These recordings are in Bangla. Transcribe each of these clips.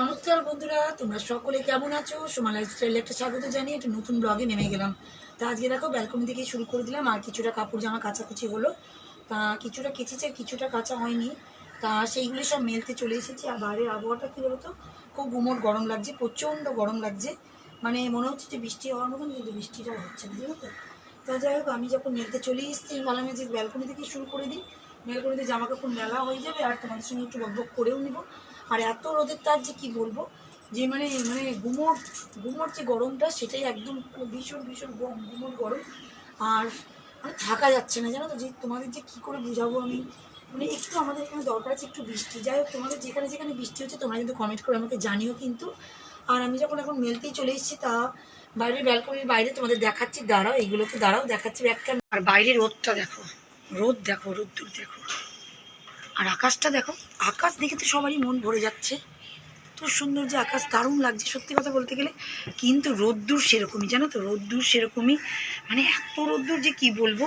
নমস্কার বন্ধুরা, তোমরা সকলে কেমন আছো? সোমা লাইফস্টাইলে একটা স্বাগত জানিয়ে একটা নতুন ব্লগে নেমে গেলাম। তা আজকে দেখো ব্যালকনি থেকে শুরু করে দিলাম, আর কিছুটা কাপড় জামা কাচাকুচি হলো। তা কিছুটা কেচেছে, কিছুটা কাঁচা হয়নি। তা সেইগুলো সব মেলতে চলে এসেছি। আর বাইরের আবহাওয়াটা কী বলতো? খুব গুমোট গরম লাগছে, প্রচণ্ড গরম লাগছে। মানে মনে হচ্ছে যে বৃষ্টি হওয়ার মতন, কিন্তু বৃষ্টিটা হচ্ছে না, বুঝলো তো? তা যাই হোক, আমি যখন মেলতে চলে এসেছি, ভাবলাম যে ব্যালকনি থেকে শুরু করে দিই। ব্যালকনিতে জামা কাপড় মেলা হয়ে যাবে, আর তোমাদের সঙ্গে একটু বকবক করেও নিব। আর এত রোদের তার যে কি বলব? যে মানে মানে গুমোট গুমোট যে গরমটা, সেটাই একদম ভীষণ ভীষণ গুমোট গরম। আর মানে থাকা যাচ্ছে না, জানো তো, যে তোমাদের যে কী করে বুঝাবো আমি? মানে একটু আমাদের এখানে দরকার আছে একটু বৃষ্টি। যাই হোক, তোমাদের যেখানে যেখানে বৃষ্টি হচ্ছে, তোমরা কিন্তু কমেন্ট করে আমাকে জানিও কিন্তু। আর আমি যখন এখন মেলতেই চলে এসেছি, তা বাইরের ব্যালকনির বাইরে তোমাদের দেখাচ্ছি। দাঁড়াও, এইগুলোকে দাঁড়াও, দেখাচ্ছি একটা আর বাইরে রোদটা দেখো, রোদ দেখো, রোদ্দুর দেখো। আর আকাশটা দেখো, আকাশ দেখে তো সবারই মন ভরে যাচ্ছে। এত সুন্দর যে আকাশ, দারুণ লাগছে সত্যি কথা বলতে গেলে। কিন্তু রোদ্দুর সেরকমই, জানো তো? রোদ্দুর সেরকমই মানে এত রোদ্দুর যে কি বলব?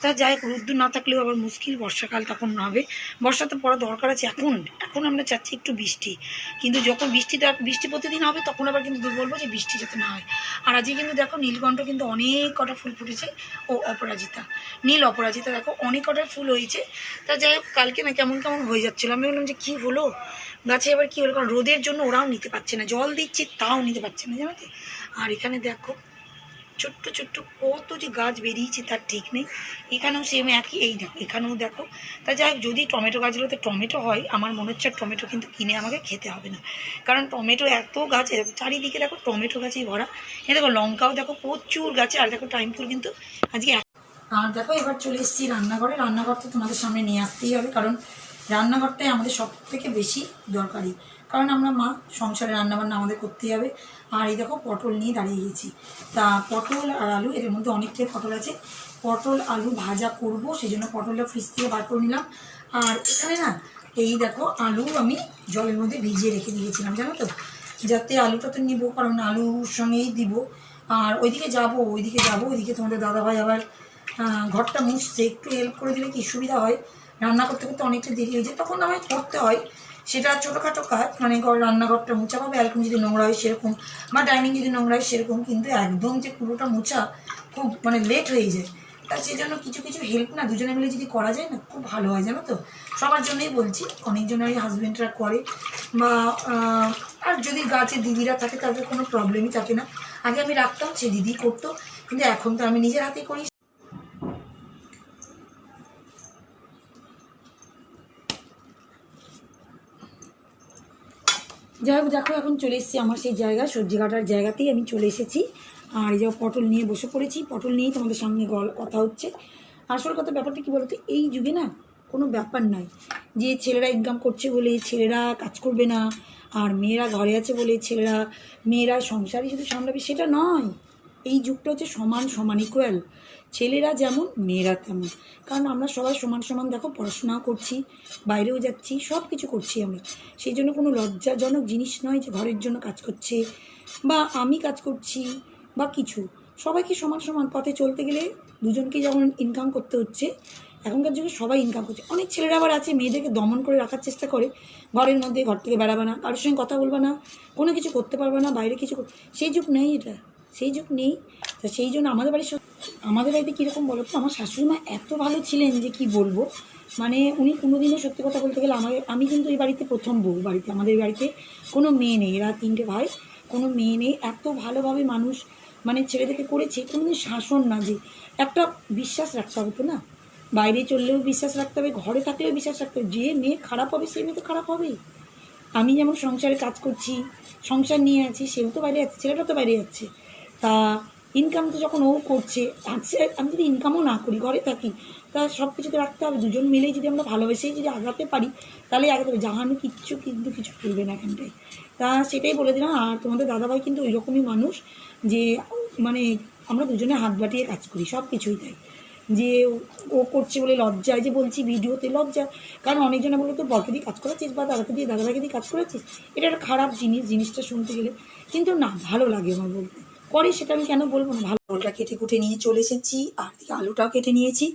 তা যাই হোক রোদ্দুর না থাকলেও আবার মুশকিল, বর্ষাকাল তখন হবে। বর্ষা তো পড়া দরকার আছে এখন। এখন আমরা চাচ্ছি একটু বৃষ্টি। কিন্তু যখন বৃষ্টিটা, বৃষ্টি প্রতিদিন হবে, তখন আবার কিন্তু বলব যে বৃষ্টি যাতে না হয়। আর আজকে কিন্তু দেখো, নীলকণ্ঠ কিন্তু অনেক কটা ফুল ফুটেছে ও অপরাজিতা। নীল অপরাজিতা, দেখো, অনেক কটা ফুল হয়েছে। তা যাই হোক, কালকে না কেমন কেমন হয়ে যাচ্ছিল। আমি বললাম যে, কী হলো? গাছে এবার কী হলো? কারণ রোদের জন্য ওরাও নিতে পারছে না। জল দিচ্ছি, তাও নিতে পারছে না, জানো আর এখানে দেখো ছোট্ট ছোট্ট কত যে গাছ বেরিয়েছে, তার ঠিক নেই। এখানেও সেম একই, এই দেখো, এখানেও দেখো। তা যাই যদি টমেটো গাছগুলোতে টমেটো হয়, আমার মনে হচ্ছে টমেটো কিন্তু কিনে আমাকে খেতে হবে না। কারণ টমেটো এত গাছ চারিদিকে দেখো টমেটো গাছেই ভরা। এ দেখো, লঙ্কাও দেখো প্রচুর গাছে, আর দেখো টাইম ফুল কিন্তু আজকে আর দেখো, এবার চলে এসেছি রান্নাঘরে। রান্নাঘর তো তোমাদের সামনে নিয়ে আসতেই হবে, কারণ রান্নাঘরটাই আমাদের সব থেকে বেশি দরকারি। কারণ আমরা মা, সংসারে রান্নাবান্না আমাদের করতেই হবে। আর এই দেখো পটল নিয়ে দাঁড়িয়ে গেছি। তা পটল আর আলু এর মধ্যে অনেকটাই পটল আছে। পটল, আলু ভাজা করব সেই জন্য পটলটা ফ্রিজ থেকে বার করে নিলাম। আর এখানে না, এই দেখো আলু আমি জলের মধ্যে ভিজিয়ে রেখে দিয়েছিলাম, জানো তো? যাতে আলুটা তো নিবো, কারণ আলুর সঙ্গেই দিব। আর ওইদিকে যাব ওইদিকে যাব, ওইদিকে তোমাদের দাদাভাই আবার ঘরটা মুছছে। একটু হেল্প করে দিলে কি সুবিধা হয়? রান্না করতে করতে অনেকটা দেরি হয়ে যায়। তখন আমায় করতে হয়। সেটা ছোটোখাটো কাজ মানে ঘর, রান্নাঘরটা মোছা বা ব্যালকনি যদি নোংরা হয় সেরকম, বা ডাইনিং যদি নোংরা হয় সেরকম, কিন্তু একদম যে পুরোটা মোছা খুব মানে লেট হয়ে যায়। তা সেই জন্য কিছু কিছু হেল্প না, দুজনে মিলে যদি করা যায় না, খুব ভালো হয়, জানো তো? সবার জন্যই বলছি, অনেকজনেরই হাজব্যান্ডরা করে, বা আর যদি গাছে দিদিরা থাকে, তাদের কোনো প্রবলেমই থাকে না। আগে আমি রাখতাম সে দিদি করতো, কিন্তু এখন তো আমি নিজের হাতে করি। যাই হোক, দেখো, এখন চলে এসেছি আমার সেই জায়গা, সবজি কাটার জায়গাতেই আমি চলে এসেছি। আর এই যে পটল নিয়ে বসে পড়েছি, পটল নিয়েই তোমাদের সঙ্গে গল, কথা হচ্ছে। আসল কথা, ব্যাপারটা কী বলতো, এই যুগে না কোনো ব্যাপার নয় যে ছেলেরা ইনকাম করছে বলে ছেলেরা কাজ করবে না, আর মেয়েরা ঘরে আছে বলে ছেলেরা, মেয়েরা সংসারই শুধু সামলাবে, সেটা নয়। এই যুগটা হচ্ছে সমান সমান ইকুয়াল ছেলেরা যেমন, মেয়েরা তেমন। কারণ আমরা সবাই সমান সমান, দেখো, পড়াশোনাও করছি, বাইরেও যাচ্ছি সব কিছু করছি আমরা। সেই জন্য কোনো লজ্জাজনক জিনিস নয় যে ঘরের জন্য কাজ করছে, বা আমি কাজ করছি, বা কিছু। সবাইকে সমান সমান পথে চলতে গেলে দুজনকে যেমন ইনকাম করতে হচ্ছে, এখনকার যুগে সবাই ইনকাম করছে। অনেক ছেলেরা আবার আছে, মেয়েদেরকে দমন করে রাখার চেষ্টা করে, ঘরের মধ্যে, ঘর থেকে বেড়াবে না, কারোর সঙ্গে কথা বলবে না, কোনো কিছু করতে পারবে না, বাইরে কিছু সেই যুগ নেই এটা। সেই যুগ নেই। তা সেই জন্য আমাদের বাড়ির আমাদের বাড়িতে কীরকম বলো তো? আমার শাশুড়ি মা এত ভালো ছিলেন যে কি বলব? মানে উনি কোনোদিনও সত্যি কথা বলতে গেলে আমার আমি কিন্তু এই বাড়িতে প্রথম বউ। বাড়িতে আমাদের বাড়িতে কোনো মেয়ে নেই। এরা তিনটে ভাই। কোনো মেয়ে নেই। এত ভালোভাবে মানুষ মানে ছেলেদেরকে করেছে। কোনোদিন শাসন না যে একটা বিশ্বাস রাখতে হবে তো না? বাইরে চললেও বিশ্বাস রাখতে হবে। ঘরে থাকলেও বিশ্বাস রাখতে হবে। যে মেয়ে খারাপ হবে, সে মেয়ে তো খারাপ হবেই। আমি যেমন সংসারে কাজ করছি, সংসার নিয়ে আছি, সেও তো বাইরে যাচ্ছে, ছেলেটা তো বাইরে যাচ্ছে। তা ইনকাম তো যখন ও করছে আছে আমি যদি ইনকামও না করি, ঘরে থাকি, তা সব কিছু তো রাখতে হবে। দুজন মিলেই যদি আমরা ভালোবেসেই যদি আগাতে পারি তাহলে আগাতে হবে। জাহানো কিচ্ছু কিন্তু কিছু করবে না এখানটায়। তা সেটাই বলে দিলাম। আর তোমাদের দাদাভাই কিন্তু ওই রকমই মানুষ যে মানে আমরা দুজনে হাত বাটিয়ে কাজ করি, সব কিছুই তাই। যে ও করছে বলে লজ্জায় যে বলছি ভিডিওতে লজ্জা, কারণ অনেকজনে বলে তো বরকে দিয়ে কাজ করাচ্ছিস বা দাদাকে দিয়ে, দাদাভাইকে দিয়ে কাজ করাচ্ছিস? এটা একটা খারাপ জিনিস, জিনিসটা শুনতে গেলে। কিন্তু না, ভালো লাগে আমার বলতে। করে সেটা আমি কেন বলব না? ভালো আলুটা কেটে কুটে নিয়ে চলে এসেছি, আর দিকে আলুটাও কেটে নিয়েছি।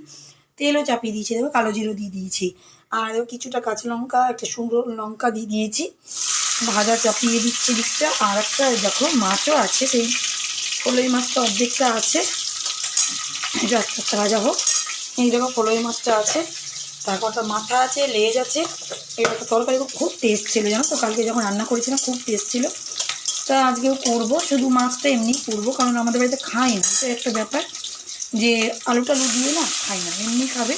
তেলও চাপিয়ে দিয়েছি, দেখো কালো জিরো দিয়ে দিয়েছি। আর কিছুটা কাঁচা লঙ্কা, একটা শুকনো লঙ্কা দিয়ে দিয়েছি। ভাজা চাপিয়ে দিচ্ছি দিকটা। আর একটা দেখো মাছও আছে, সেই কলই মাছটা অর্ধেকটা আছে। আস্তে আস্তে ভাজা হোক। এই দেখো কলই মাছটা আছে। তারপরটা মাথা আছে, লেজ আছে। তো তরকারি খুব টেস্ট ছিল, জানো তো? কালকে যখন রান্না করেছিলাম, খুব টেস্ট ছিল। তা আজকেও করব, শুধু মাছটা এমনি করব, কারণ আমাদের বাড়িতে খাই না। এটা একটা ব্যাপার যে আলু টালু দিয়ে না খাই না, এমনি খাবে।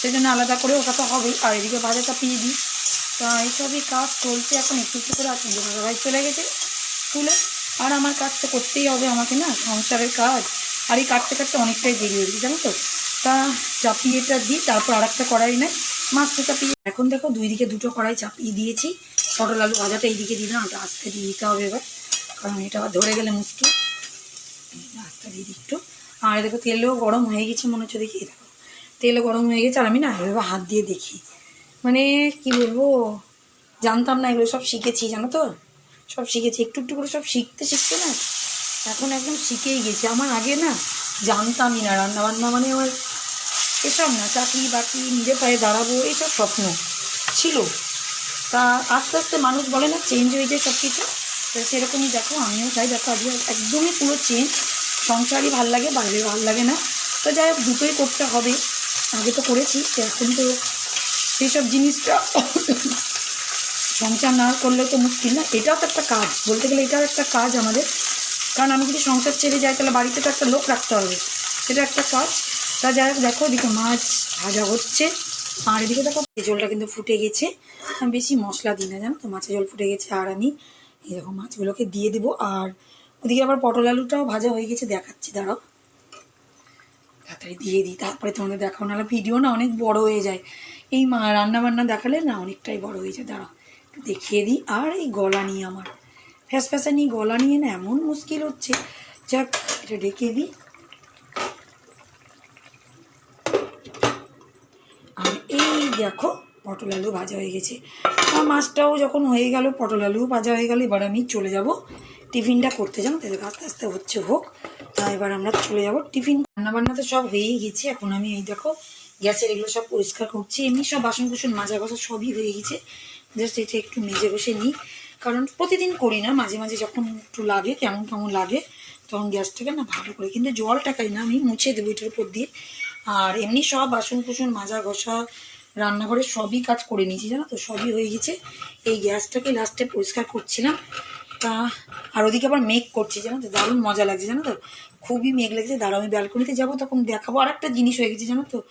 সেই জন্য আলাদা করে ওটা তো হবেই। আর এদিকে ভাজা চাপিয়ে দিই। তা এইসবই কাজ চলছে এখন, একটু একটু করে আসুন ভাই চলে গেছে স্কুলে। আর আমার কাজ তো করতেই হবে আমাকে না, সংসারের কাজ। আর এই কাটতে কাটতে অনেকটাই দেরি হয়ে গেছে, জানো তো। তা চাপিয়েটা দিই, তারপর আর একটা কড়াই নেয় মাছটা চাপিয়ে এখন দেখো দুই দিকে দুটো কড়াই চাপিয়ে দিয়েছি। পটল আলু ভাজাটা এইদিকে দিলাম আস্তে দিয়ে দিতে হবে এবার। কারণ এটা আবার ধরে গেলে মুশকিল। আস্তে দিয়ে দিই একটু আর দেখো তেলও গরম হয়ে গেছে মনে হচ্ছে দেখি দেখো। তেলও গরম হয়ে গেছে আর আমি না এভাবে হাত দিয়ে দেখি। মানে কি বলব, জানতাম না এগুলো সব শিখেছি, জানো তো? সব শিখেছি, একটু একটু করে সব শিখতে শিখতে না এখন একদম শিখেই গেছি। আমার আগে না জানতামই না রান্না বান্না মানে আমার এসব না, চাকরি বাকরি, নিজের পায়ে দাঁড়াবো, এইসব স্বপ্ন ছিল। তা আস্তে আস্তে মানুষ বলে না চেঞ্জ হয়ে যায় সব কিছু তো সেরকমই দেখো, আমিও চাই দেখো, আজকে একদমই পুরো চেঞ্জ সংসারই ভালো লাগে, বাইরে ভালো লাগে না। তো যাই হোক, দুটোই করতে হবে। আগে তো করেছি, তো এখন তো সেইসব জিনিসটা সংসার না করলে তো মুশকিল না। এটাও তো একটা কাজ, বলতে গেলে এটাও একটা কাজ আমাদের। কারণ আমি যদি সংসার ছেড়ে যাই, তাহলে বাড়িতে তো একটা লোক রাখতে হবে। সেটা একটা কাজ। তা যাই হোক, দেখো, এদিকে মাছ ভাজা হচ্ছে। আর এদিকে দেখো জলটা কিন্তু ফুটে গেছে। বেশি মশলা দিই না, জানো তো? মাছের জল ফুটে গেছে, আর আমি এই দেখো মাছগুলোকে দিয়ে দেবো। আর ওদিকে আবার পটল আলুটাও ভাজা হয়ে গেছে, দেখাচ্ছি, দাঁড়াও। তাড়াতাড়ি দিয়ে দিই, তারপরে তোমাদের দেখাও নাহলে ভিডিও না অনেক বড় হয়ে যায়। এই মা রান্না বান্না দেখালে না অনেকটাই বড় হয়ে যায়, দাঁড়াও। দেখিয়ে দিই, আর এই গলা নিয়ে আমার। ফ্যাস ফ্যাসানি গলা নিয়ে না এমন মুশকিল হচ্ছে। যাক, এটা ডেকে দিই। আর এই দেখো পটল আলু ভাজা হয়ে গেছে। আর মাছটাও যখন হয়ে গেল, পটল আলু ভাজা হয়ে গেল, এবার আমি চলে যাব টিফিনটা করতে। যাব তাদের আস্তে আস্তে হচ্ছে হোক তা এবার আমরা চলে যাব টিফিন। রান্নাবান্না তো সব হয়েই গেছে। এখন আমি এই দেখো, গ্যাসের এগুলো সব পরিষ্কার করছি। এমনি সব বাসন কুসন মাজা ঘষা সবই হয়ে গেছে। জাস্ট এটা একটু মেজে বসে নিই। কারণ প্রতিদিন করি না, মাঝে মাঝে যখন একটু লাগে, কেমন কেমন লাগে, তখন গ্যাসটাকে না ভালো করে, কিন্তু জলটাকাই না আমি মুছে দেবো এটার উপর দিয়ে। আর এমনি সব বাসন কুসন মাজা ঘষা রান্নাঘরে সবই কাজ করে নিয়েছি, জানো তো? সবই হয়ে গেছে। এই গ্যাসটাকে লাস্টে পরিষ্কার করছিলাম। তা, আর ওদিকে আবার মেঘ করছি, জানো তো? দারুণ মজা লাগছে, জানো তো? খুবই মেঘ লাগছে। দাঁড়াও, আমি ব্যালকনিতে যাব, তখন দেখাবো। আর একটা জিনিস হয়ে গেছে, জানো তো?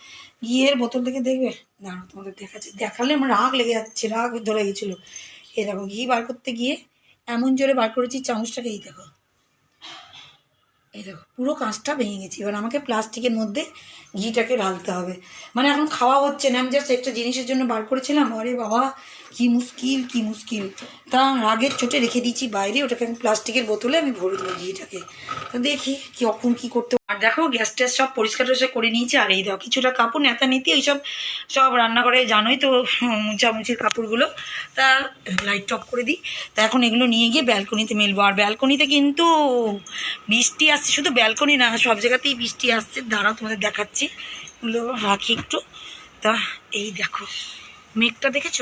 গিয়ের বোতল থেকে দেখবে? দাঁড়াও, তোমাদের দেখাচ্ছে। দেখালে আমার রাগ লেগে যাচ্ছে, রাগ ধরে গেছিল। এ দেখো, ঘি বার করতে গিয়ে এমন জোরে বার করেছি, চামচটাকে এই দেখো। এই দেখো, পুরো কাঁচটা ভেঙে গেছে। এবার আমাকে প্লাস্টিকের মধ্যে ঘিটাকে ঢালতে হবে। মানে এখন খাওয়া হচ্ছে না, আমি জাস্ট একটা জিনিসের জন্য বার করেছিলাম। আরে বাবা কি মুশকিল কি মুশকিল। তা রাগের চোটে রেখে দিয়েছি বাইরে, ওটাকে আমি প্লাস্টিকের বোতলে আমি ভরে দেবো ঘিটাকে। তো দেখি কখন কি করতে আর দেখো, গ্যাস ট্যাস সব পরিষ্কার টরিষ্কার করে নিয়েছি, আর এই দেখো, কিছুটা কাপড়, নেতা নিতে, এইসব সব রান্নাঘরে জানোই তো মুছামুছির কাপড়গুলো। তা লাইট টপ করে দিই। তা এখন এগুলো নিয়ে গিয়ে ব্যালকনিতে মেলবো। আর ব্যালকনিতে কিন্তু বৃষ্টি আসছে, শুধু ব্যালকনি না, সব জায়গাতেই বৃষ্টি আসছে। দাঁড়াও, তোমাদের দেখাচ্ছি। এগুলো রাখি একটু। তা এই দেখো, মেঘটা দেখেছ?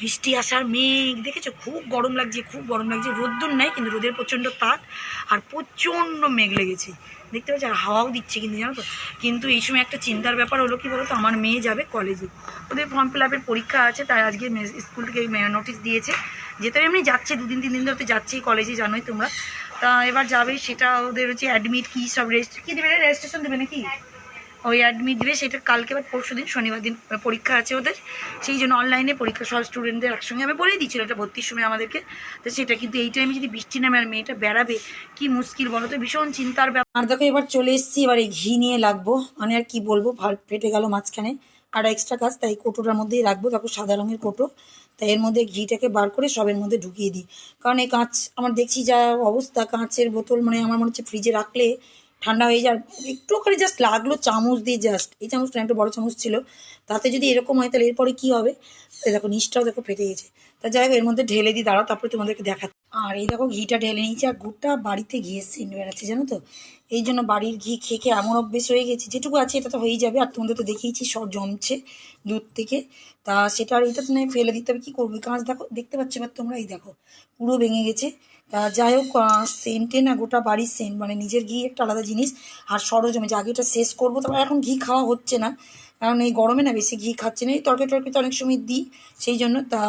বৃষ্টি আসার মেঘ, দেখেছ? খুব গরম লাগছে, খুব গরম লাগছে। রোদ্দুর নাই, কিন্তু রোদের প্রচণ্ড তাপ আর প্রচণ্ড মেঘ লেগেছে। দেখতে পাচ্ছি? আর হাওয়াও দিচ্ছে কিন্তু, জানো তো? কিন্তু এই সময় একটা চিন্তার ব্যাপার হলো কি বলতো? আমার মেয়ে যাবে কলেজে ওদের ফর্ম ফিল আপের পরীক্ষা আছে, তাই আজকে স্কুল থেকে নোটিশ দিয়েছে। যেতে এমনি যাচ্ছে, দুদিন, তিন দিন ধরে তো যাচ্ছেই কলেজে জানোই তোমরা। তা এবার যাবে, সেটা ওদের হচ্ছে অ্যাডমিট কী সব রেস্ট কী দেবে রেজিস্ট্রেশন দেবে নাকি? ওই অ্যাডমিট দেবে, সেটা কালকে বা পরশু দিন, শনিবার দিন পরীক্ষা আছে ওদের। সেই জন্য অনলাইনে পরীক্ষা সব স্টুডেন্টদের একসঙ্গে। আমি বলেই দিচ্ছিল এটা ভর্তির সময় আমাদেরকে। তো সেটা কিন্তু এই টাইমে যদি বৃষ্টি নামে আর মেয়েটা বেড়াবে, কি মুশকিল বলো তো? ভীষণ চিন্তার ব্যাপার। আর দেখো, এবার চলে এসেছি, এবার ঘি নিয়ে লাগবো। মানে আর কি বলব ভার ফেটে গেল মাঝখানে। আর এক্সট্রা কাজ তাই কোটোটার মধ্যেই রাখব। দেখো, সাদা রঙের কোটো। তাই এর মধ্যে ঘিটাকে বার করে সবের মধ্যে ঢুকিয়ে দিই। কারণ এই কাঁচ, আমার দেখছি যা অবস্থা, কাঁচের বোতল মানে আমার মনে হচ্ছে ফ্রিজে রাখলে ঠান্ডা হয়ে যায় একটু করে জাস্ট লাগল চামচ দিয়ে জাস্ট এই চামচটা একটা বড় চামচ ছিল। তাতে যদি এরকম হয়, তাহলে এরপরে কী হবে? দেখো, নিচটাও দেখো ফেটে গেছে। তা যাই হোক, এর মধ্যে ঢেলে দিই, দাঁড়াও, তারপরে তোমাদেরকে দেখা আর এই দেখো, ঘিটা ঢেলে নিয়েছি, আর গোটা বাড়িতে ঘিয়ের সেন্ট বেড়াচ্ছে জানো তো? এই জন্য বাড়ির ঘি খেয়ে খেয়ে এমন অভ্যেস হয়ে গেছে। যেটুকু আছে, এটা তো হয়েই যাবে। আর তোমাদের তো দেখেইছি সব জমছে দুধ থেকে। তা সেটা আর এটা তো নয় ফেলে দিতে হবে, কী করবে? কাঁচ দেখো, দেখতে পাচ্ছ এবার তোমরা, এই দেখো, পুরো ভেঙে গেছে। যাই হোক সেন্টে না গোটা বাড়ির সেন্ট মানে নিজের ঘি একটা আলাদা জিনিস আর সরজমে যে আগে এটা শেষ করব, তারপর এখন ঘি খাওয়া হচ্ছে না। কারণ এই গরমে না বেশি ঘি খাচ্ছে না, এই তরকারি টরকারিতে অনেক সময় দিই, সেই জন্য তা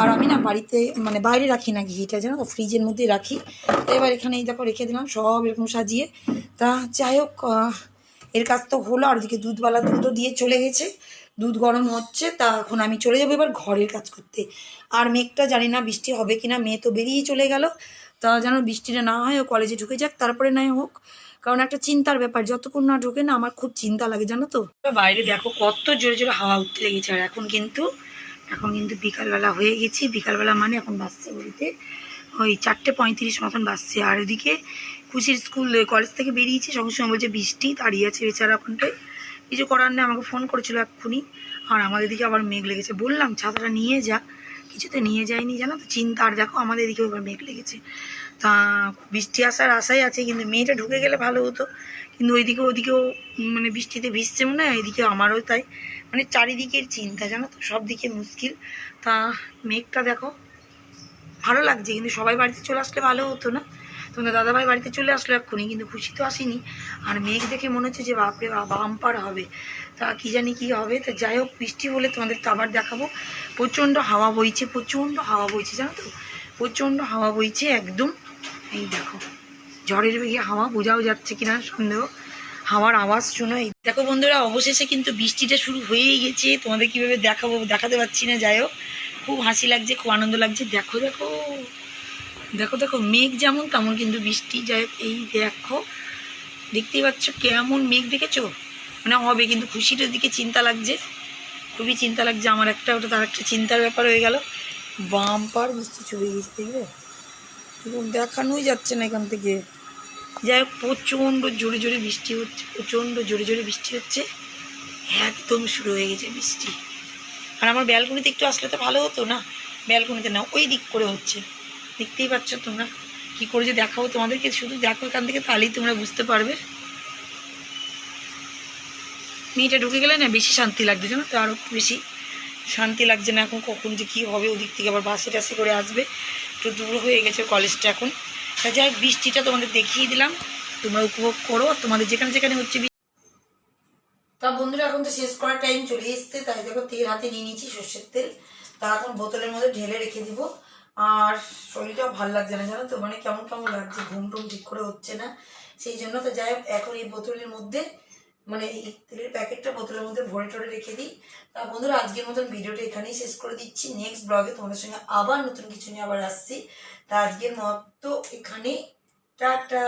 আর আমি না বাড়িতে মানে বাইরে রাখি না ঘিটা যেন তো, ফ্রিজের মধ্যেই রাখি। তো এবার এখানে এই দেখো রেখে দিলাম, সব এরকম সাজিয়ে। তা যাই হোক এর কাজ তো হলো, আর ওদিকে দুধওয়ালা দুধও দিয়ে চলে গেছে। দুধ গরম হচ্ছে, তা এখন আমি চলে যাব এবার ঘরের কাজ করতে। আর মেঘটা জানি না বৃষ্টি হবে কি না মেয়ে তো বেরিয়ে চলে গেল। তা যেন বৃষ্টিটা না হয়, ও কলেজে ঢুকে যাক, তারপরে নাই হোক। কারণ একটা চিন্তার ব্যাপার, যতক্ষণ না ঢোকে না, আমার খুব চিন্তা লাগে, জানো তো? বাইরে দেখো, কত জোরে জোরে হাওয়া উঠতে লেগেছে। আর এখন কিন্তু এখন কিন্তু বিকালবেলা হয়ে গেছি। বিকালবেলা মানে এখন বাসছে বলতে ওই চারটে পঁয়ত্রিশ মতন বাসছে আর ওদিকে খুশির স্কুল কলেজ থেকে বেরিয়েছে, সঙ্গে সঙ্গে বলছে বৃষ্টি দাঁড়িয়ে আছে বেচারা ওখানটায়। কিছু করার নেই, আমাকে ফোন করেছিল এক্ষুনি। আর আমাদের দিকে আবার মেঘ লেগেছে। বললাম, ছাতাটা নিয়ে যা। কিছুতে নিয়ে যায়নি, জানো তো, চিন্তা। আর দেখো, আমাদের দিকেও এবার মেঘ লেগেছে। তা, বৃষ্টি আসার আশাই আছে, কিন্তু মেয়েটা ঢুকে গেলে ভালো হতো। কিন্তু ওইদিকে, ওদিকেও মানে বৃষ্টিতে ভিজছে মনে হয়, এদিকে আমারও তাই। মানে চারিদিকের চিন্তা, জানো তো, সব দিকে মুশকিল। তা, মেঘটা দেখো, ভালো লাগছে, কিন্তু সবাই বাড়িতে চলে আসলে ভালো হতো না। তোমাদের দাদাভাই বাড়িতে চলে আসলো এক্ষুনি, কিন্তু খুশি তো আসেনি। আর মেঘ দেখে মনে হচ্ছে যে বাপরে বাপ, বাম্পার হবে। তা কি জানি কি হবে। তা যাই হোক, বৃষ্টি হলে তোমাদের তো আবার দেখাবো। প্রচণ্ড হাওয়া বইছে, প্রচণ্ড হাওয়া বইছে, জানো তো? প্রচণ্ড হাওয়া বইছে একদম। এই দেখো, ঝড়ের বেগে হাওয়া বোঝাও যাচ্ছে কিনা সন্দেহ। হাওয়ার আওয়াজ শুনো, এই দেখো বন্ধুরা, অবশেষে কিন্তু বৃষ্টিটা শুরু হয়েই গেছে। তোমাদের কীভাবে দেখাবো, দেখাতে পারছি না, যাই হোক। খুব হাসি লাগছে, খুব আনন্দ লাগছে। দেখো দেখো। দেখো দেখো, মেঘ যেমন তেমন কিন্তু বৃষ্টি হোক এই দেখো, দেখতেই পাচ্ছ কেমন মেঘ দেখেছ? মানে হবে, কিন্তু খুশিটার দিকে চিন্তা লাগছে। খুবই চিন্তা লাগছে আমার একটা, ওটা তার একটা চিন্তার ব্যাপার হয়ে গেল। বাম্পার বৃষ্টি চলে গেছে দেখবে দেখানোই যাচ্ছে না এখান থেকে। যাই হোক, প্রচণ্ড জোরে জোরে বৃষ্টি হচ্ছে, প্রচণ্ড জোরে জোরে বৃষ্টি হচ্ছে। একদম শুরু হয়ে গেছে বৃষ্টি। আর আমার ব্যালকনিতে একটু আসলে তো ভালো হতো না? ব্যালকনিতে না, ওই দিক করে হচ্ছে। দেখতেই পাচ্ছ তোমরা। কি করে যে দেখাবো তোমাদেরকে? শুধু দেখো এখান থেকে, তাহলেই তোমরা বুঝতে পারবে। মেয়েটা ঢুকে গেলে না বেশি শান্তি লাগছে, জানো তো? আরও বেশি শান্তি লাগছে না এখন কখন যে কী হবে, ওদিক থেকে আবার বাসে টাসে করে আসবে। একটু দূর হয়ে গেছে কলেজটা এখন। তা যাই বৃষ্টিটা তোমাদের দেখিয়ে দিলাম। তোমরা উপভোগ করো। তোমাদের যেখানে যেখানে হচ্ছে তা বন্ধুরা, এখন তো শেষ করার টাইম চলে এসছে। তাই দেখো, তেল হাতে নিয়ে নিয়েছি সর্ষের তেল। তা এখন বোতলের মধ্যে ঢেলে রেখে দিব। আর শরীরটাও ভালো লাগছে না, জানো তো? মানে কেমন কেমন লাগছে, ঘুম টুম ঠিক করে হচ্ছে না। সেই জন্য তো যাই এখন এই বোতলের মধ্যে মানে এই তেলের প্যাকেটটা বোতলের মধ্যে ভরে টরে রেখে দিই। তা বন্ধুরা, আজকের মতন ভিডিওটা এখানেই শেষ করে দিচ্ছি। নেক্সট ব্লগে তোমাদের সঙ্গে আবার নতুন কিছু নিয়ে আবার আসছি। তা আজকের মতো এখানে টাটা!